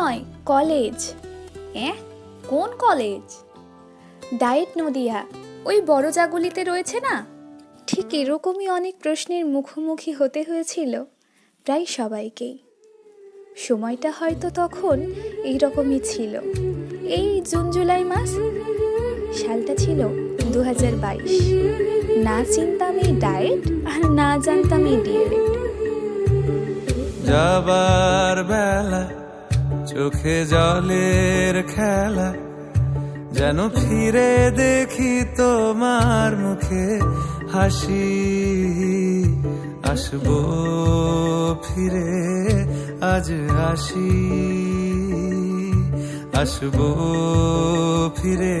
নয়, কলেজ। অ্যাঁ কোন college? Diet Nadia, ওই বড় জাগুলিতে রয়েছে না? ঠিক এরকমই অনেক প্রশ্নের মুখোমুখি হতে হয়েছিল প্রায় সবাইকেই। সময়টা হয়তো তখন এই রকমই ছিল। এই জুন, জুলাই মাস? সালটা ছিল দু হাজার বাইশ। না চিনতাম এই ডায়েট আর না জানতাম এই ডিএলএড যাবার বেলা চোখে জলের খেলা, যেন ফিরে দেখি তোমার মুখে হাসি। আসব ফিরে, আজ আসি। আসব ফিরে,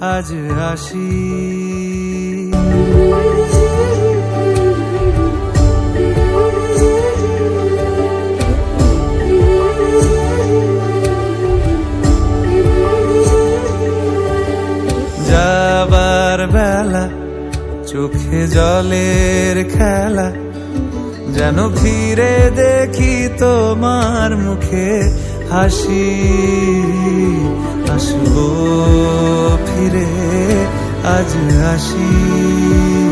আজ আসি। জলের খেলা যেন ফিরে দেখি তোমার মুখে হাসি। আসব ফিরে আজ আসি।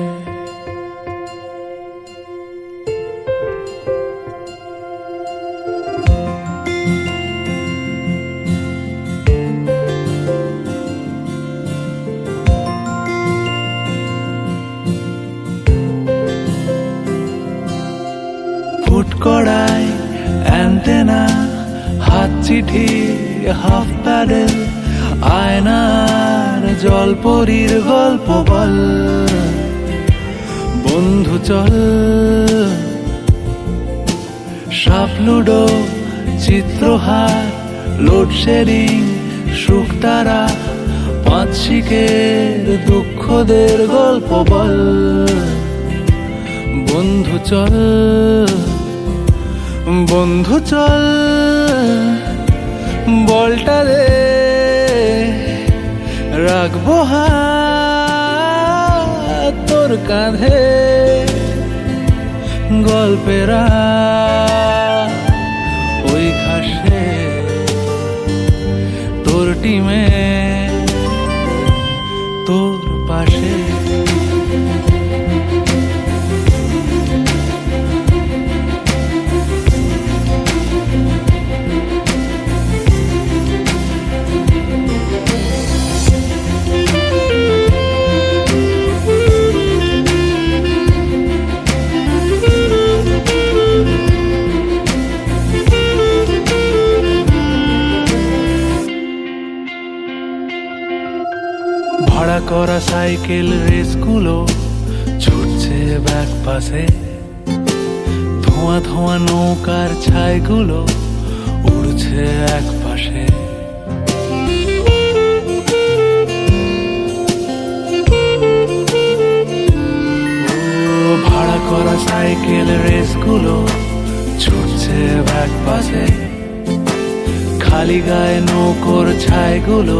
জলপরীর গল্প বল। বন্ধু চল। সাপ লুডো, চিত্রহার, লোডশেডিং শুকতারা পাঁচ শিকের দুঃখদের গল্প বল। বন্ধু চল। বন্ধু চল। বলটা কাঁধে গল্পেরা ওই ঘাসে তোর টিমে তোর পাশে। করা সাইকেল রেসগুলো ছুটছে ব্যাক পাশে। ধোঁয়া ধোঁয়া নৌকার ছাইগুলো উড়ছে এক পাশে। ও সাইকেল রেসগুলো ছুটছে ব্যাক পাশে। খালি গায়ে নৌকোর ছাইগুলো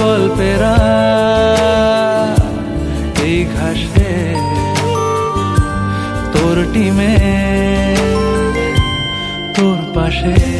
গল্পেরা এই ঘাসে তোর টিমে তোর পাশে।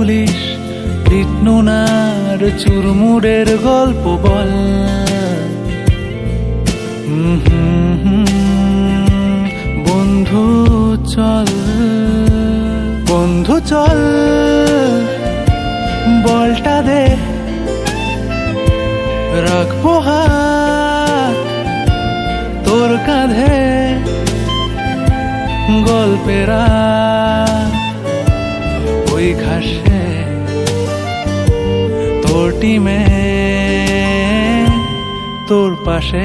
পুলিশ কৃষ্ণনার চুরমুড়ের গল্প বল। বন্ধু চল বন্ধু চল, বলটা দে, রাখব তোর কাঁধে গল্পেরা টিমে তোর পাশে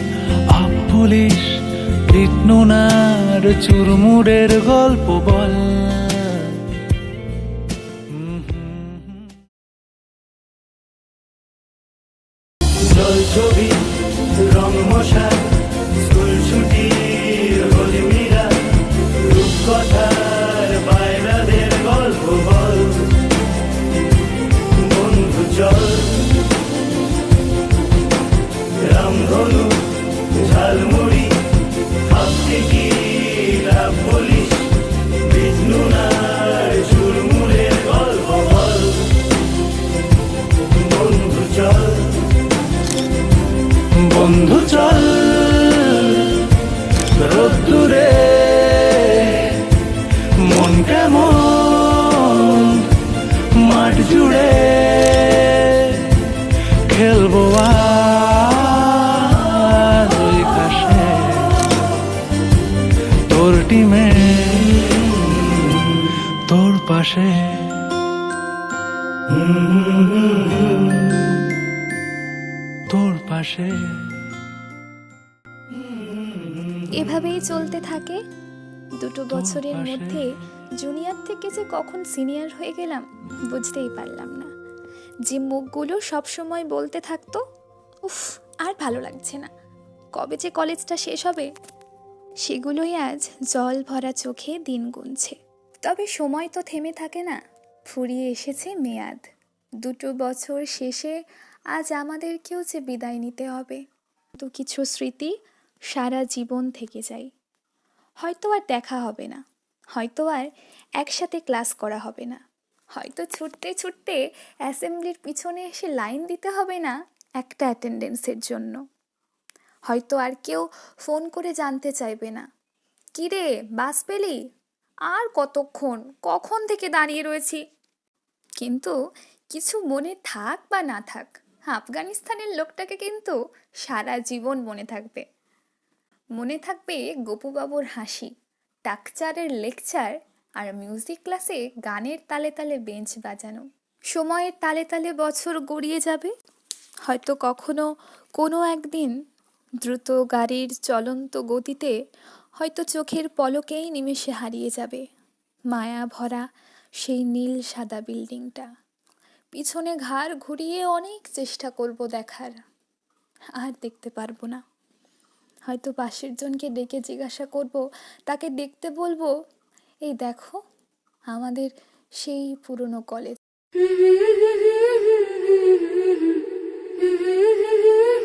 পুলিশ কৃষ্ণনার চুরমুরের গল্প বল। ছবি রং মশাল বন্ধু চল রোদ্দুরে মন কেমন মাঠ জুড়ে খেলব ঘাসে তোর টিমে তোর পাশে তোর পাশে এভাবেই চলতে থাকে। দুটো বছরের মধ্যে জুনিয়র থেকে যে কখন সিনিয়র হয়ে গেলাম বুঝতেই পারলাম না। যে মুখগুলো সব সময় বলতে থাকতো উফ আর ভালো লাগছে না। কবে যে কলেজটা শেষ হবে সেগুলোই আজ জল ভরা চোখে দিন গুনছে। তবে সময় তো থেমে থাকে না ফুরিয়ে এসেছে মেয়াদ। দুটো বছর শেষে আজ আমাদেরকেও যে বিদায় নিতে হবে। তো কিছু স্মৃতি সারা জীবন থেকে যায় হয়তো আর দেখা হবে না। হয়তো আর একসাথে ক্লাস করা হবে না। হয়তো ছুটতে ছুটতে অ্যাসেম্বলির পিছনে এসে লাইন দিতে হবে না একটা অ্যাটেন্ডেন্সের জন্য। হয়তো আর কেউ ফোন করে জানতে চাইবে না। কিরে বাস পেলি? আর কতক্ষণ? কখন থেকে দাঁড়িয়ে রয়েছি? কিন্তু কিছু মনে থাক বা না থাক, আফগানিস্তানের লোকটাকে কিন্তু সারা জীবন মনে থাকবে। মনে থাকবে গোপুবাবুর হাসি টাকচারের লেকচার আর মিউজিক ক্লাসে গানের তালে তালে বেঞ্চ বাজানো। সময়ের তালে তালে বছর গড়িয়ে যাবে। হয়তো কখনো কোনো একদিন দ্রুত গাড়ির চলন্ত গতিতে হয়তো চোখের পলকেই নিমেষে হারিয়ে যাবে। মায়া ভরা সেই নীল সাদা বিল্ডিংটা। পিছনে ঘাড় ঘুরিয়ে অনেক চেষ্টা করব দেখার। আর দেখতে পারব না। হয়তো পাশের জনকে ডেকে জিজ্ঞাসা করব, তাকে দেখতে বলব, এই দেখো, আমাদের সেই পুরনো কলেজ